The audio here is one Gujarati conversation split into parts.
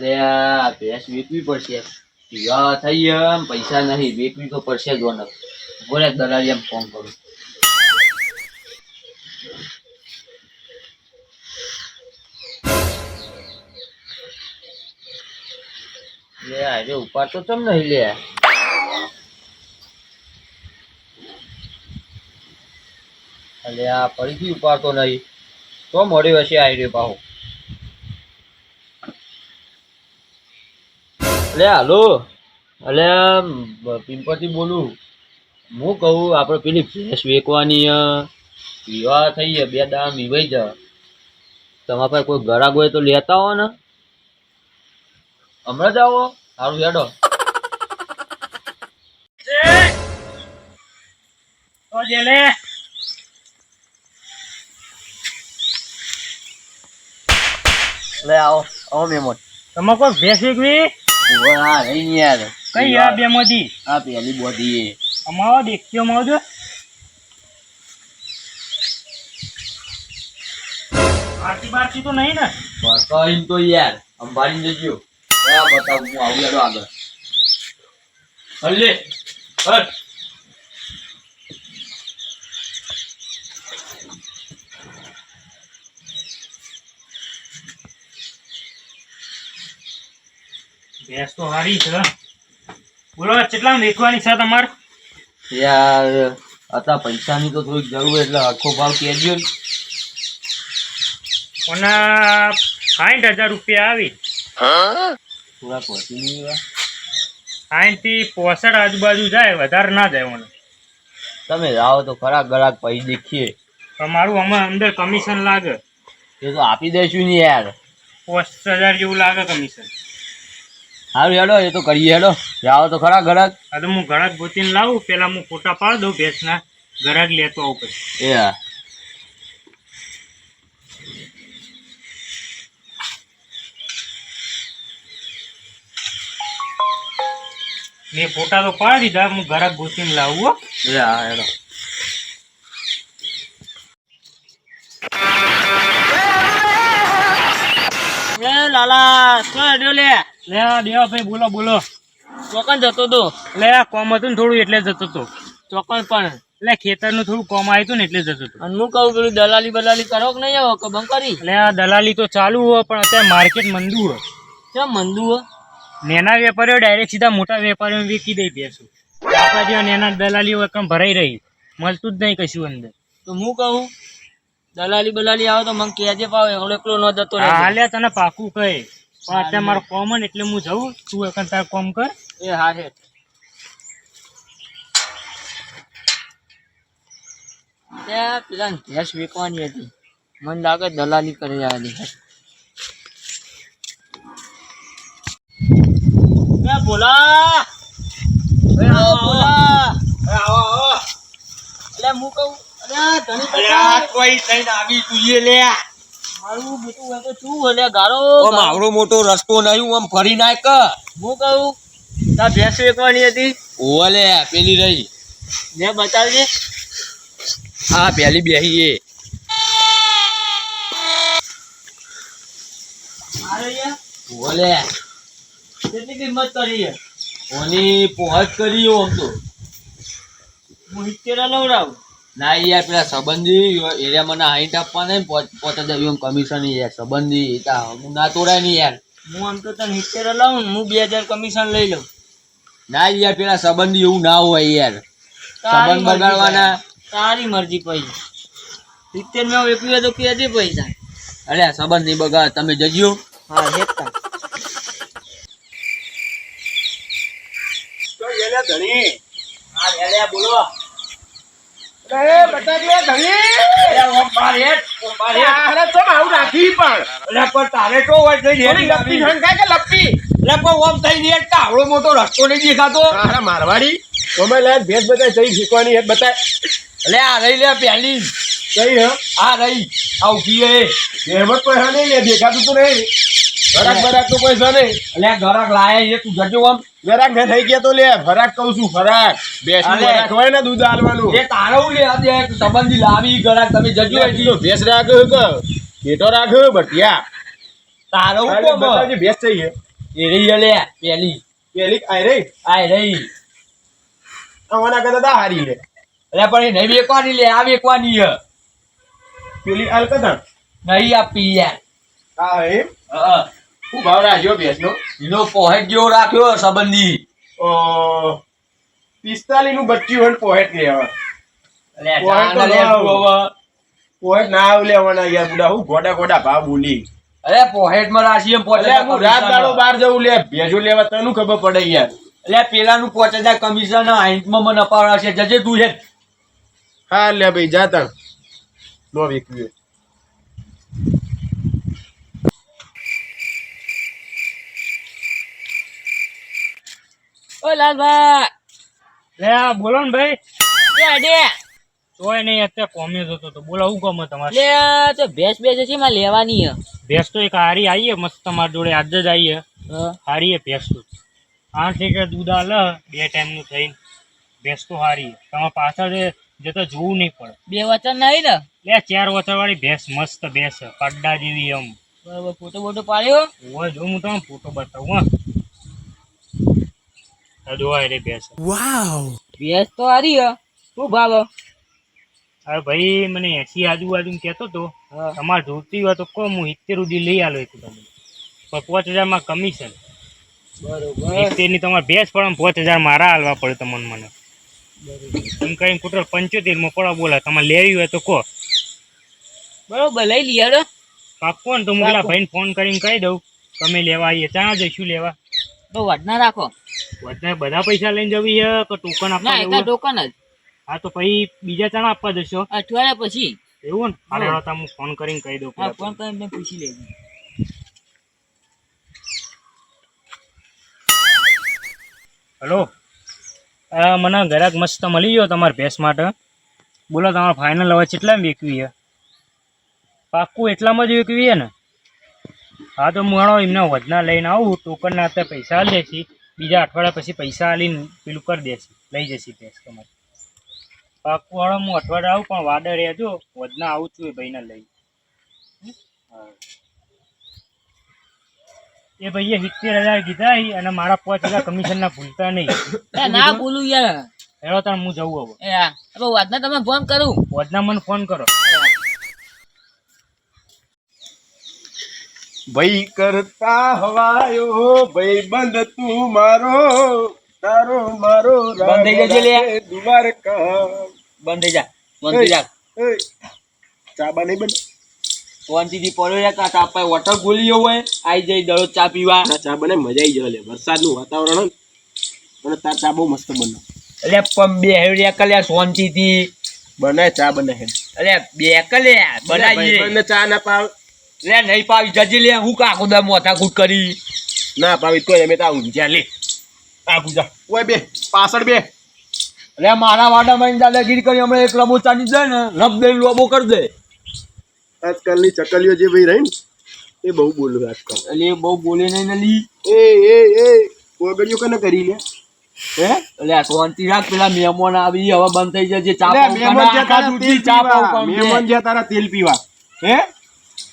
અરે આ ભેંસ વેચવી પડશે. વિવાહ થઈ ને પૈસા નહીં, વેચવી તો પડશે જ ઓનર બોલે દલાલી એમ ફોન કરું. લે આજે ઉપાડતો ચમ નહીં લે? અલે આ ફરીથી ઉપાડતો નહીં. તો મળ્યો હશે આઈડિયો પાહો અલે હાલો. અલે પિંપરથી બોલું. હું કહું આપણે પેલી ભેંસ વેકવાની વિવાહ થઈ ગયા બે દામ વિવાઈ જા. તમારા પાસે કોઈ ગરાગ હોય તો લેતા હો ને. હમણાં જ આવો. સારું હેડો. લે આવો આવો મેમોન. તમે કોઈ ભેંસ વેચવી? હા નહીં યાર કઈ આ બે માંથી આ પેલી બોધી અમારો દેખ્યો આરતી બારતી તો નહીં ને? કઈ તો યાર અંબાડી જજો. બતાવ હું આવું આગળ. હલ્લે હટ. ભેંસ તો હારી છે. બોલો કેટલા વેચવાની છે તમારે? યાર હતા પૈસાની તો થોડીક જરૂર એટલે આખો ભાવ કહેજો ને. અને સાઠ હજાર રૂપિયા આવી. થોડા પહોંચી નહીં એવા. સાઠથી પોસઠ આજુબાજુ જાય વધારે ના જાય મને તમે જાઓ તો ખરા ગરાક પૈ દેખીએ. તમારું મારું અંદર કમિશન લાગે. એ તો આપી દઈશું ને યાર. પોસ્ટ હજાર જેવું લાગે કમિશન સારું હેડો એ તો કરીએ હેડો. જાઓ તો ખરા ગરાક અરે તો હું ઘરાક ગોતીને લાવું પેલા હું ફોટા પાડી દઉં ભેંસના. ઘરાક લેતો આવું પછી. એ હા. મેં ફોટા તો પાડી દીધા હું ઘરાક ગોતીને લાવું હો. એ હા હેડો. એ લાલા શું હેડ્યો લે? લે દેવા ભાઈ બોલો બોલો. ચોકન જતો તો. લે કોમ હતું ને થોડું એટલે જતો તો. ચોકન પણ. એટલે ખેતરનું થોડું કોમ આવ્યું હતું ને એટલે જતો હતો અને હું કહું પેલું દલાલી બલાલી કરો કે નહીં આવો કે બંકારી એટલે આ દલાલી તો ચાલુ હોય પણ અત્યારે માર્કેટ મંદુ હોય કેમ મંદુ હો? નેના વેપારીઓ ડાયરેક્ટ સીધા મોટા વેપારીઓ વેચી દઈ બેસું. આપણા જેવા નેના દલાલીઓ હોય ભરાઈ રહી. મળતું જ નહીં કશું અંદર. તો હું કહું દલાલી બલાલી આવો તો મને કેજે પાવે એકલો ન જતો હાલે તને પાકું કહે. પણ અત્યારે મારો કોમન એટલે હું જઉં. તું એકન તાર કોમ કર. એ હા હે ત્યાં પેલા ભેંસ વેચવાની હતી. મને લાગે દલાલી કરી આવેલી બોલા. બોલા એટલે હું કહું અરે ધણી કોઈ થઈને આવી તું લે મારું બેટું હોય તો શું હોય ગારો આમ મોટો રસ્તો નહીં આમ ફરી નાખ હું કહું તાર ભેંસ હતી. ઓલે પેલી રહી. ને બતાવજે. આ પેલી બેહી એ. ઓલે. કેટલી કિંમત કરી ઓની પહોંચ કરી આમ તો. હું સિત્તેર લવડાવું ના યાર પેલા સંબંધી એરિયા મને હાઈટ આપવાના ને પોતે દેવી કમિશન યાર સંબંધી તા હું ના તોડાય નહીં યાર. હું આમ તો તને સિત્તેર લાવું હું બે હજાર કમિશન લઈ લઉં. ના યાર પેલા સંબંધી એવું ના હોય યાર. તારી સંબંધ મરજી બગાડવાના. તારી મરજી પૈસા. સિત્તેર મેં એકવી તો કે પૈસા. અરે સંબંધ નહીં બગાડ તમે જજો. હા હેતા આવડો મોટો રસ્તો નહીં દેખાતો. મારવાડી તમે લે ભેદ બતાય જઈ શીખવાની હે બતાય. એટલે આ રહી લે પેલી કઈ હે. આ રહી. આ ઊભી એ હેમત પૈસા નહીં લે દેખાતું તો નહીં. ફરાક બરાક તો પૈસા નહીં. એટલે ગરાક લાયા એ તું જજો આમ જરાક ને થઈ ગયા તો લે ફરાક કહું છું ફરાક. બેસી ફરાક હોય ને દૂધ આલવાનું. એ તારો લે આજે સંબંધી લાવી ગરાક તમે જજો હજી. ભેંસ રાખ્યો કે. કેટો રાખ્યો બટિયા તારો કો બતાવજે ભેંસ થઈ છે એ રહી લે પેલી. પેલી આઈ રે આઈ રહી. આવના કરતા તા હારી લે. અરે પણ એ નહીં વેકવાની લે આ વેકવાની હે. પેલી આલ કદા? નહીં આપી યાર. આ એ હા. હું ભાવ રાખ્યો ભેંસનો? એનો પોહેટ જેવો રાખ્યો સંબંધી. પિસ્તાલીસનું બચ્યું હોય પોહેટ લે હવે. પોહેટ ના આવ લેવાના યાર બુડા. હું ગોડા ગોડા ભાવ બોલી. અરે પોહેટમાં રાશિ એમ પોચ હું રાત દાડો બહાર જવું લે. ભેજો લેવા તને ખબર પડે યાર. એટલે પેલાનું પોચ હજાર કમિશન આઈન્ટમાં મને અપાવડા છે જજે તું છે હા લે ભાઈ જાતા નો વેકવ્યું ઓ લાલભા. લે આ બોલો ને ભાઈ. એ અડે તોય નહીં અત્યારે કોમે જતો તો બોલો હું કોમે તમારે લે તો ભેંસ ભેંસ છે માં લેવાની હે ભેંસ તો એક હારી આવીએ મસ્ત તમારી જોડે આજે જ આવીએ હા. હારી ભેંસ તો. આઠ લીટર દૂધ આલે બે ટાઈમનું થઈને. ભેંસ તો હારી તમારે પાછળ જતો જોવું નહીં પડે. બે વચન નહીં ને? લે ચાર વચર વાળી ભેંસ મસ્ત ભેંસ પડડા જેવી એમ. બરોબર ફોટો બોટો પાડ્યો? હોય જો હું તમને ફોટો બતાવું હા. આ જોવાય રે ભેંસ. ભેંસ તો હારી હે. શું ભાવ? અરે ભાઈ મને એસી આજુબાજુ કહેતો તો તમારે જોતી હોય તો કહો હું સિત્તેર સુધી લઈ આલો છું તમને. પણ પાંચ હજારમાં કમિશન. બરોબર. તમારે ભેંસ પણ પાંચ હજાર મારા હાલવા પડે તમને મને એમ કઈ કુટર પંચોતેરમાં પડો બોલા તમારે લેવી હોય તો કહો. બરોબર લઈ લઈએ હેડો પાકો ને તો હું પેલા ભાઈને ફોન કરીને કહી દઉં તમે લેવા આવીએ ત્યાં જઈશું લેવા? તો ના રાખો. બધા બધા પૈસા લઈને જવી છે કે ટોકન આપવા ના ટોકન જ. હા તો પછી બીજા ચણા આપવા જશો. અઠવાડિયા પછી. એવું ને? હાલે હા. હાલો હું ફોન કરીને કહી દઉં હા ફોન કરીને પૂછી લેજો. હેલો. આ મને ગ્રાહક મસ્ત મળી ગયો તમારા ભેંસ માટે. બોલો તમારે ફાઇનલ હવે કેટલામાં વેચવી છે પાક્કું એટલામાં જ વેચવી છે ને? હા તો હું એમના વધના લઈને આવું ટોકનના અત્યારે પૈસા લે દેશી બીજા અઠવાડિયા પછી પૈસા આલીને પેલું કરી દેશે લઈ જશે ભેંસ તમારે. પાક્કું હું અઠવાડિયે આવું પણ વાદળ રહેજો વધના આવું છું એ ભાઈને લઈ. એ ભાઈએ સિત્તેર હજાર કીધા અને મારા પાંચ હજાર કમિશનના ભૂલતા નહીં. ના ભૂલું યાર. હેડો તાર હું જવું હવે. એ હા. હવે તમે ફોન કરું. વધના મને ફોન કરો. ભાઈ કરતા હવાયો ભાઈ બંધ તું મારો તારો મારો બંધ થઈ જજે લે. દ્વારકા. બંધ થઈ જા બંધ થઈ જા. ચાબા નહીં બંધ શાંતિથી પડ્યો રે આપણે વોટર ગોલીઓ હોય આઈ જઈ દળો ચા પીવા. ચા બને મજા આવી જાય લે વરસાદનું વાતાવરણ અને તાર ચા બહુ મસ્ત બને. એટલે પણ બે હેડ્યા કલ્યા શાંતિથી. બને ચા બને હે અરે બે કલ્યા બનાવી ચા ના પાવ. લે નહીં પાવી જજી લે હું કાકો દા મોથા કૂટ કરી. ના પાવી તો અમે તા ઊંઝા લે. આ ગુજા ઓય બે પાછળ બે. એટલે મારા વાડામાં દાદાગીરી કરી હમણાં એક રબો ચાની દે ને રબ દે લોબો કરી દે. આજકાલની ચકલીઓ જે ભાઈ રહી ને એ બહુ બોલું આજકાલ. એટલે એ બહુ બોલે નહીં નલી એ એ એ ઓગળીઓ કને કરી લે? લે, તારા તેલ પીવા. હે?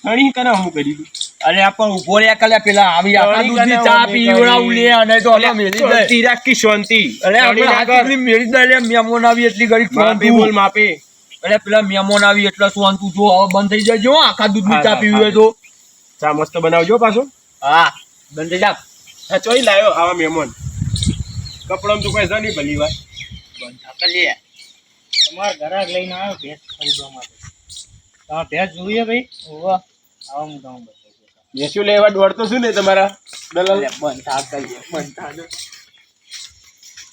ઘણી કને હું કરી દઉં? અરે આપણ ઊભો રહ્યા કલ્યા પેલા આવી આપણા દૂધની ચા પીવડાવું લે અને તો અમે મેલી દે. શાંતિ કી શાંતિ. અરે આપણે આગળ. મેલી દે લે મેમોન આવી એટલી ગરી માપી બોલ માપી અરે પેલા મેમોન આવી એટલા શું તું જો હવે બંધ થઈ જજો જો આખા દૂધની ચા પીવી હોય તો. ચા મસ્ત બનાવજો પાછો. હા બંધ થઈ જા. હા ચોઈ લાવ્યો આવા મેમોન કપડામાં તો કોઈ નહીં ભલી વાત બંધ લે. તમારા ગ્રાહક લઈને આવ્યો ભેંસ ખરીદવા માટે. તમારે ભેંસ જોઈએ ભાઈ. ઓહો આવો હું તમને બતાવી દઉં. લેવા દોડતો શું ને તમારા દલાલ? બંધ થા કરી બંધ થા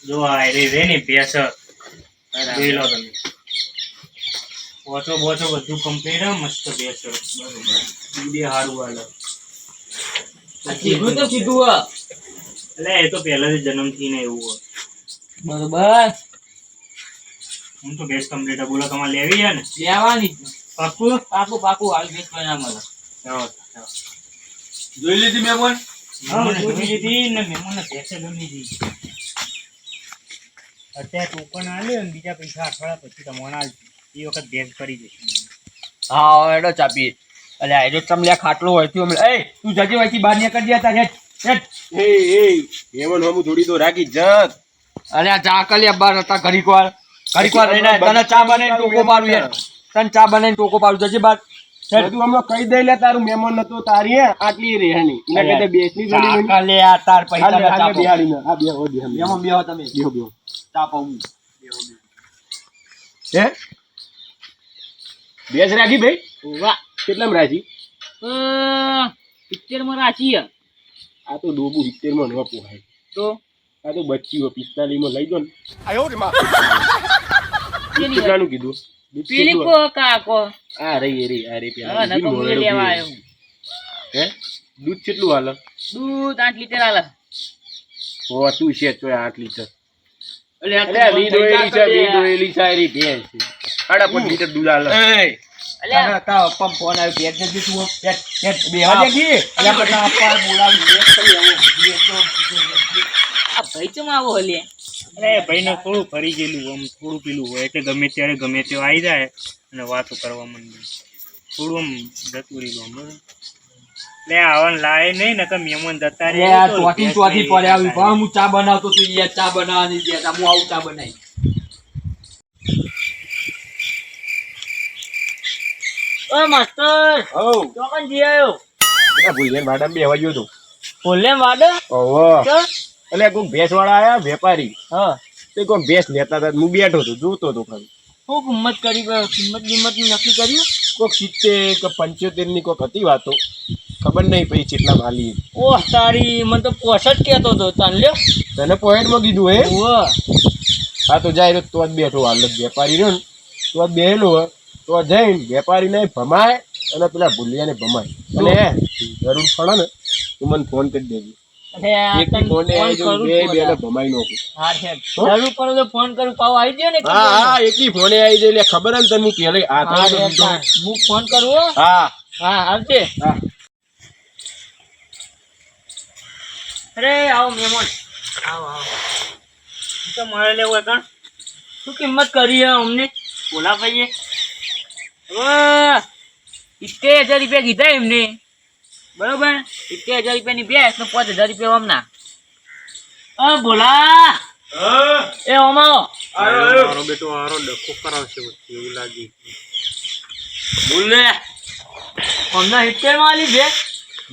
જો આ રે રે ને ભેંસ જોઈ લો તમે. બોચો બોચો બધું કમ્પ્લીટ મસ્ત ભેંસ બરોબર. દૂધે સારું હાલે. કીધું તો કીધું એટલે એ તો પહેલાથી જન્મથી ને એવું હોય. બરોબર. હું તો બેસ્ટ કમ્પ્લીટ હે. બોલો તમારે લેવી છે ને? લેવાની જ. પાક્કું પાકું પાકું. હાલ ભેંસ કોઈ ના મળે. જોઈ લીધી મેં પણ જોઈ લીધી ને મહેમાને ભેંસે ગમી હતી અત્યારે ટોકન આલ્યો ને બીજા પૈસા અઠવાડિયા પછી તમને આલજો એ વખત ભેંસ કરી દઈશું હા હવે હેડો અલ્યા તમે ખાટલો હોય તું એ તું જજે વાંચી બહાર નીકળી ગયા તારે એ એ એવન હમું થોડી તો રાખી જત. અરે આ ચા કલી બાર હતા ઘડીક વાર. ઘડીક વાર રહીને તને ચા બને તું પાડું યાર તને ચા બનાવીને ટોકો પાડું જજે બાદ બધું હમણાં કહી દઈ લે તારું મહેમાન નતો તારી હે આટલી રહેવાની. એના કરતા બેસની જોડી ચા આ તાર પૈસા હાલે, હાલે, ચા પાઉં. બિહાડીને. આ બેહો, બેહો, બેહો. બેહો તમે. બેહો, બેહો. ચા પાઉં હે? બેસ રાખી ભાઈ? વાહ. કેટલામાં રાખી? પિક્ચરમાં રાખી આ તો ડોબુ સિત્તેરમાં ન પોહાય. તો? આ તો બચ્ચી હોય પિસ્તાલીસમાં લઈ દો ને કેટલાનું કીધું? પેલી કો કાકો. આ? આ રહી એ રહી આ રહી પેલા. હા નકો મોડું લેવા. આવ્યો. હે? દૂધ કેટલું હાલે? દૂધ આઠ લિટર આલે ઓ તું છે ચોય આઠ લિટર. અરે આ આ વી દોયેલી છે વી દોયેલી છે એ રહી ભેંસ છે. સાડા પાંચ લીટર દૂધ હાલે. અલ્યા તારો પપ્પા ફોન આવ્યો પેટ જલ્દી તું આમ. પેટ પેટ બેહવા દે કી. અલ્યા પણ તારા પપ્પા બોલાવી. કરી આવો. આ ભાઈ ચમ આવો હલે. અરે ભાઈને થોડું ફરી ગયેલું આમ થોડું પેલું હોય એટલે ગમે ત્યારે ગમે તે આવી જાય અને વાતો કરવા માંડે. થોડું આમ જતું રહ્યું આમ બરાબર. લે આવન લાય નહીં ને કે મહેમાન જતા રે આ ચોથી ચોથી પડે આવી. પણ હું ચા બનાવતો તું યાર ચા બનાવવાની દે તા હું આવું ચા બનાવી ઓ માસ્ટર ઓ ચોકન જી આવ્યો આ ભૂલિયાને ભાડામાં બેહવા ગયો તો. બોલે વાડો? ઓહો. એટલે કોઈ ભેંસ વાળા આયા વેપારી. હા. તે કોઈ ભેંસ લેતા હતા. હું બેઠો હતો જોતો હતો ખાલી. શું કિંમત કરી કિંમત કિંમત નક્કી કર્યું કોઈક સિત્તેર કે પંચોતેરની કોઈક હતી વાતો. ખબર નહીં પછી કેટલા માલી ઓહ તારી મને તો પોસઠ કેતો હતો. તને લ્યો. તને પોઈન્ટમાં કીધું હે? હા તો જાય તો જ બેઠો હાલ. વેપારી રહ્યો ને. તો જ બેહેલો તો જઈને વેપારીને ભમાય અને પેલા ભૂલિયાને ભમાય. અને જરૂર પડે ને તું મને ફોન કરી દેજે. ખબર ને તને હું પહેલે હા. હું ફોન. કરું હા. હા. આવજે. અરે આવો મહેમાન. આવો આવો. તો મારે લેવું કણ શું કિંમત કરી હે અમને? બોલા ભાઈએ. હવે હજાર રૂપિયા કીધા એમને. બરોબર? સિત્તેર હજાર રૂપિયાની ભેંસ ને પાંચ હજાર રૂપિયા અમના અ બોલા. એ ઓમો મારો બેટો આરો ડખો કરાવશે એવું લાગે. બોલ અમને સિત્તેરમાં આલી ભેંસ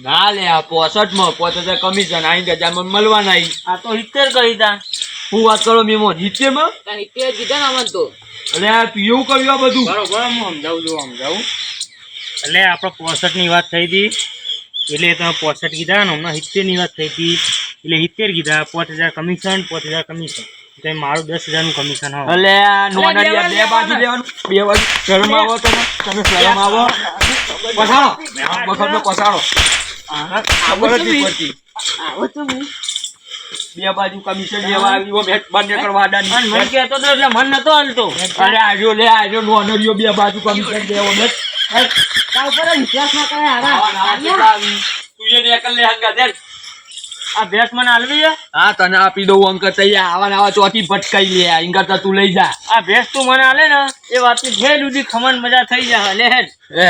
ના લે આ પોસઠમાં પોચ હજાર કમિશન આઈ હજારમાં મળવાના. આ તો સિત્તેર કરી તા. હું વાત કરો મેમો સિત્તેરમાં સિત્તેર કીધા ને અમને તો. અરે તું એવું કર્યું આ બધું. બરોબર હું સમજાવું છું સમજાવું. એટલે આપણે પોસઠની વાત થઈ હતી એટલે તમે પોસઠ કીધા ને હમણાં સિત્તેરની વાત થઈ હતી. એટલે સિત્તેર કીધા પાંચ હજાર કમિશન પાંચ હજાર કમિશન એટલે મારું દસ હજારનું કમિશન આવે બે બાજુ લેવાનું બે બાજુ શરમ આવો તમે તમે શરમ આવો. પછાડો. બખરનો પછાડો. ખબર જ નહીં પડતી. આવો તો બે બાજુ કમિશન લેવા આવી હો બંને કરવા મને કહેતો એટલે મન નતો હાલતો. અરે આજો લે આજો નોનરિયો બે બાજુ કમિશન દેવો બેટ તા ઉપર વિશ્વાસ ના કરે હારા. આવા આવી. તું એને એકલ લે હંગા દે આ ભેંસ મને હાલવી હે? હા તને આપી દઉં અંકલ તૈયાર આવા નાવા ચોથી ભટકાઈ લે આ કરતા તું લઈ જા આ ભેંસ તું મને હાલે ને એ વાતની જે સુધી ખમણ મજા થઈ જાય લે હેડ એ